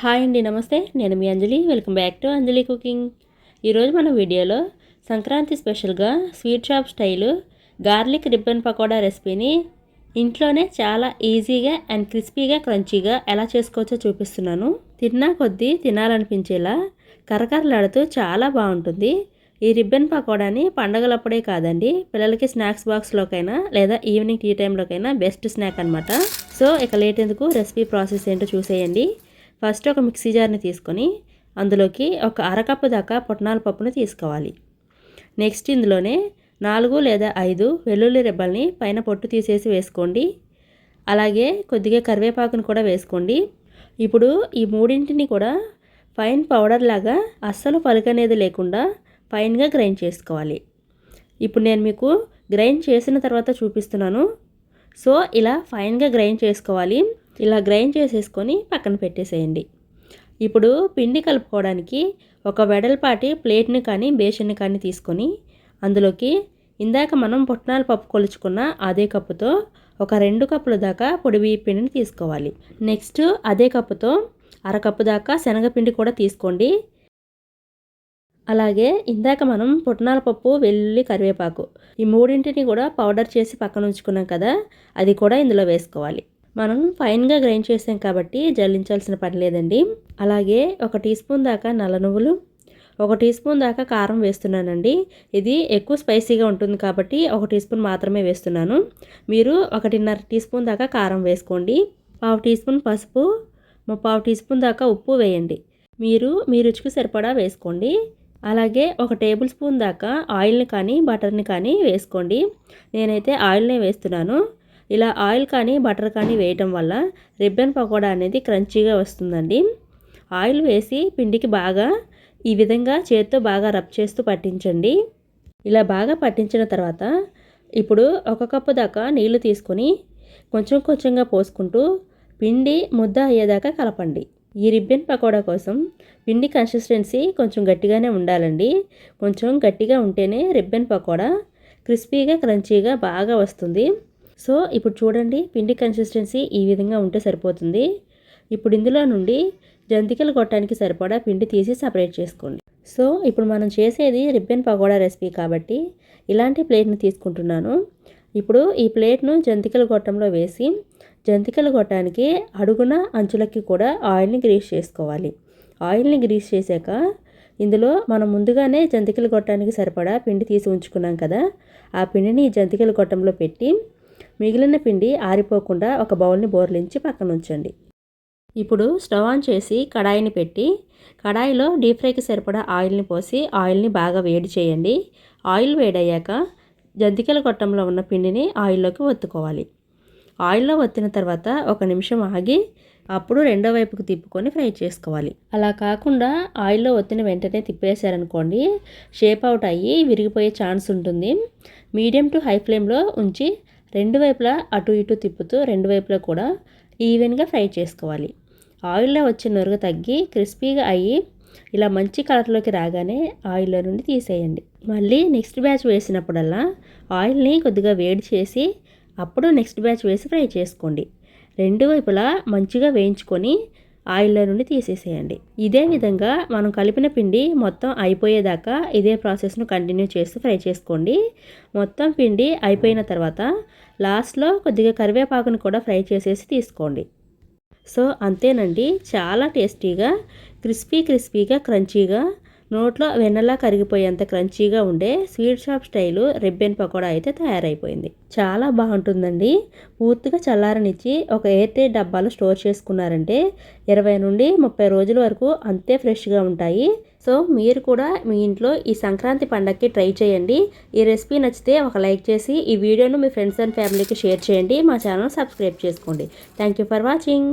Hi అండి నమస్తే. నేను మీ Anjali. Welcome back to Anjali cooking. ఈరోజు మన వీడియోలో సంక్రాంతి స్పెషల్గా sweet shop style garlic ribbon pakoda రెసిపీని ఇంట్లోనే చాలా ఈజీగా అండ్ క్రిస్పీగా క్రంచీగా ఎలా చేసుకోవచ్చో చూపిస్తున్నాను. తిన్నా కొద్దీ తినాలనిపించేలా కరకరలాడుతూ చాలా బాగుంటుంది. ఈ రిబ్బన్ పకోడాని పండగలప్పుడే కాదండి పిల్లలకి స్నాక్స్ బాక్స్లోకైనా లేదా ఈవినింగ్ టీ టైంలోకైనా బెస్ట్ స్నాక్ అనమాట సో ఇక లేటెందుకు రెసిపీ ప్రాసెస్ ఏంటో చూసేయండి. ఫస్ట్ ఒక మిక్సీ జార్ని తీసుకొని అందులోకి ఒక అరకప్పు దాకా పుట్నాల పప్పును తీసుకోవాలి. నెక్స్ట్ ఇందులోనే నాలుగు లేదా ఐదు వెల్లుల్లి రెబ్బల్ని పైన పొట్టు తీసేసి వేసుకోండి. అలాగే కొద్దిగా కరివేపాకును కూడా వేసుకోండి. ఇప్పుడు ఈ మూడింటిని కూడా ఫైన్ పౌడర్ లాగా అస్సలు పలుకనేది లేకుండా ఫైన్గా గ్రైండ్ చేసుకోవాలి. ఇప్పుడు నేను మీకు గ్రైండ్ చేసిన తర్వాత చూపిస్తున్నాను. సో ఇలా ఫైన్గా గ్రైండ్ చేసుకోవాలి. ఇలా గ్రైండ్ చేసేసుకొని పక్కన పెట్టేసేయండి. ఇప్పుడు పిండి కలుపుకోవడానికి ఒక వెడల్పాటి ప్లేట్ని కానీ బేషన్ని కానీ తీసుకొని అందులోకి ఇందాక మనం పుట్నాల పప్పు కొలుచుకున్న అదే కప్పుతో ఒక రెండు కప్పుల దాకా పొడి పిండిని తీసుకోవాలి. నెక్స్ట్ అదే కప్పుతో అరకప్పు దాకా శనగపిండి కూడా తీసుకోండి. అలాగే ఇందాక మనం పుట్నాల పప్పు వెల్లుల్లి కరివేపాకు ఈ మూడింటిని కూడా పౌడర్ చేసి పక్కన ఉంచుకున్నాం కదా అది కూడా ఇందులో వేసుకోవాలి. మనం ఫైన్గా గ్రైండ్ చేసాం కాబట్టి జల్లించాల్సిన పని లేదండి. అలాగే ఒక టీ స్పూన్ దాకా నల్ల నువ్వులు ఒక టీ స్పూన్ దాకా కారం వేస్తున్నానండి. ఇది ఎక్కువ స్పైసీగా ఉంటుంది కాబట్టి ఒక టీ స్పూన్ మాత్రమే వేస్తున్నాను. మీరు ఒకటిన్నర టీ స్పూన్ దాకా కారం వేసుకోండి. పావు టీ స్పూన్ పసుపు పావు టీ స్పూన్ దాకా ఉప్పు వేయండి. మీరు మీ రుచికి సరిపడా వేసుకోండి. అలాగే ఒక టేబుల్ స్పూన్ దాకా ఆయిల్ని కానీ బటర్ని కానీ వేసుకోండి. నేనైతే ఆయిల్నే వేస్తున్నాను. ఇలా ఆయిల్ కానీ బటర్ కానీ వేయటం వల్ల రిబ్బన్ పకోడా అనేది క్రంచీగా వస్తుందండి. ఆయిల్ వేసి పిండికి బాగా ఈ విధంగా చేత్తో బాగా రబ్ చేస్తూ పట్టించండి. ఇలా బాగా పట్టించిన తర్వాత ఇప్పుడు ఒక కప్పు దాకా నీళ్ళు తీసుకొని కొంచెం కొంచెంగా పోసుకుంటూ పిండి ముద్ద అయ్యేదాకా కలపండి. ఈ రిబ్బన్ పకోడా కోసం పిండి కన్సిస్టెన్సీ కొంచెం గట్టిగానే ఉండాలండి. కొంచెం గట్టిగా ఉంటేనే రిబ్బన్ పకోడా క్రిస్పీగా క్రంచీగా బాగా వస్తుంది. సో ఇప్పుడు చూడండి పిండి కన్సిస్టెన్సీ ఈ విధంగా ఉంటే సరిపోతుంది. ఇప్పుడు ఇందులో నుండి జంతికలు కొట్టడానికి సరిపడా పిండి తీసి సపరేట్ చేసుకోండి. సో ఇప్పుడు మనం చేసేది రిబ్బన్ పకోడా రెసిపీ కాబట్టి ఇలాంటి ప్లేట్ని తీసుకుంటున్నాను. ఇప్పుడు ఈ ప్లేట్ను జంతికల గొట్టంలో వేసి జంతికలు కొట్టడానికి అడుగున అంచులకి కూడా ఆయిల్ని గ్రీస్ చేసుకోవాలి. ఆయిల్ని గ్రీస్ చేశాక ఇందులో మనం ముందుగానే జంతికలు కొట్టడానికి సరిపడా పిండి తీసి ఉంచుకున్నాం కదా ఆ పిండిని ఈ జంతికల గొట్టంలో పెట్టి మిగిలిన పిండి ఆరిపోకుండా ఒక బౌల్ని బోర్లించి పక్కన ఉంచండి ఇప్పుడు స్టవ్ ఆన్ చేసి కడాయిని పెట్టి కడాయిలో డీప్ ఫ్రైకి సరిపడా ఆయిల్ని పోసి ఆయిల్ని బాగా వేడి చేయండి. ఆయిల్ వేడయ్యాక జంతికల గొట్టంలో ఉన్న పిండిని ఆయిల్లోకి ఒత్తుకోవాలి. ఆయిల్లో వత్తిన తర్వాత ఒక నిమిషం ఆగి అప్పుడు రెండో వైపుకు తిప్పుకొని ఫ్రై చేసుకోవాలి. అలా కాకుండా ఆయిల్లో ఒత్తిన వెంటనే తిప్పేశారనుకోండి షేప్ అవుట్ అయ్యి విరిగిపోయే ఛాన్స్ ఉంటుంది. మీడియం టు హై ఫ్లేమ్లో ఉంచి రెండు వైపులా అటు ఇటు తిప్పుతూ రెండు వైపులా కూడా ఈవెన్గా ఫ్రై చేసుకోవాలి. ఆయిల్లో వచ్చే నురుగు తగ్గి క్రిస్పీగా అయ్యి ఇలా మంచి కలర్లోకి రాగానే ఆయిల్లో నుండి తీసేయండి. మళ్ళీ నెక్స్ట్ బ్యాచ్ వేసినప్పుడల్లా ఆయిల్ని కొద్దిగా వేడి చేసి అప్పుడు నెక్స్ట్ బ్యాచ్ వేసి ఫ్రై చేసుకోండి. రెండు వైపులా మంచిగా వేయించుకొని ఆయిల్లో నుండి తీసేసేయండి. ఇదే విధంగా మనం కలిపిన పిండి మొత్తం అయిపోయేదాకా ఇదే ప్రాసెస్ను కంటిన్యూ చేస్తూ ఫ్రై చేసుకోండి. మొత్తం పిండి అయిపోయిన తర్వాత లాస్ట్లో కొద్దిగా కరివేపాకును కూడా ఫ్రై చేసేసి తీసుకోండి. సో అంతేనండి. చాలా టేస్టీగా క్రిస్పీ క్రిస్పీగా క్రంచీగా నోట్లో వెన్నలా కరిగిపోయేంత క్రంచీగా ఉండే sweet shop style ribbon pakoda అయితే తయారైపోయింది. చాలా బాగుంటుందండి. పూర్తిగా చల్లారనిచ్చి ఒక ఎయిర్ డబ్బాలో స్టోర్ చేసుకున్నారంటే ఇరవై నుండి ముప్పై రోజుల వరకు అంతే ఫ్రెష్గా ఉంటాయి. సో మీరు కూడా మీ ఇంట్లో ఈ సంక్రాంతి పండగకి ట్రై చేయండి. ఈ రెసిపీ నచ్చితే ఒక లైక్ చేసి ఈ వీడియోను మీ ఫ్రెండ్స్ అండ్ ఫ్యామిలీకి షేర్ చేయండి. మా ఛానల్ సబ్స్క్రైబ్ చేసుకోండి. Thank you for watching.